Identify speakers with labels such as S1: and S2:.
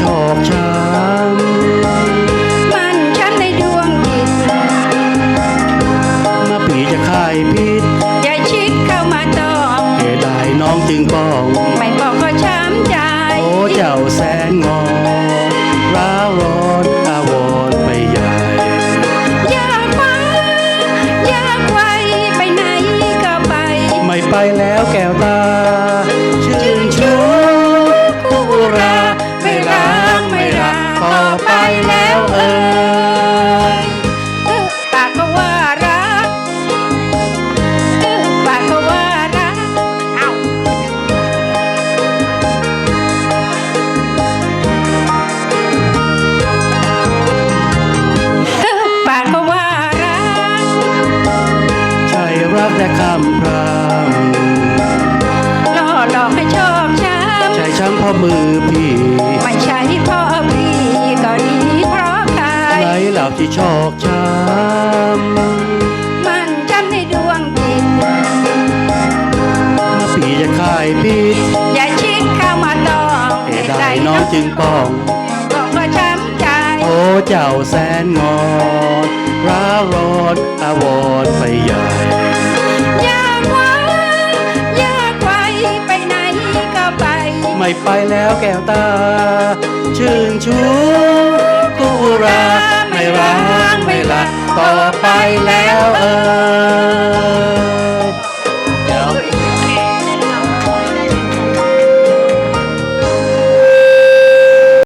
S1: ชอบช้
S2: มั
S1: นฉันในดวงจิตำ
S2: มาปีจะคายพิษ
S1: อย่าชิดเข้ามาต้อง
S2: เหตุใดน้องจึงป้อง
S1: ไม่บอกก็ช้ำใจ
S2: โอ้เจ้าแสนงอร้าวร้อนอาวรณ์ไปใหญ่
S1: อยากไว้อยากไว้ไปไหนก็ไป
S2: ไม่ไปแล้วแก้วตา มือพี่ำ
S1: ไม่ใช่เพราะพี่ก็ดีเพราะใคร
S2: ไหนเหล่าที่ชอกช้ำ
S1: มันจำในดวงจิต
S2: มาปีจะคายพิษ
S1: อย่าชิดเข้ามาต้อง
S2: เหตุใดน้องจึงป้อง
S1: บอกก็ช้ำใจ
S2: โอ้เจ้าแสนงอนร้าวร้อนอาวรณ์ ไปแล้วแก้วตา ชื่นชูคู่รา ไม่รักไม่ละต่อไปแล้ว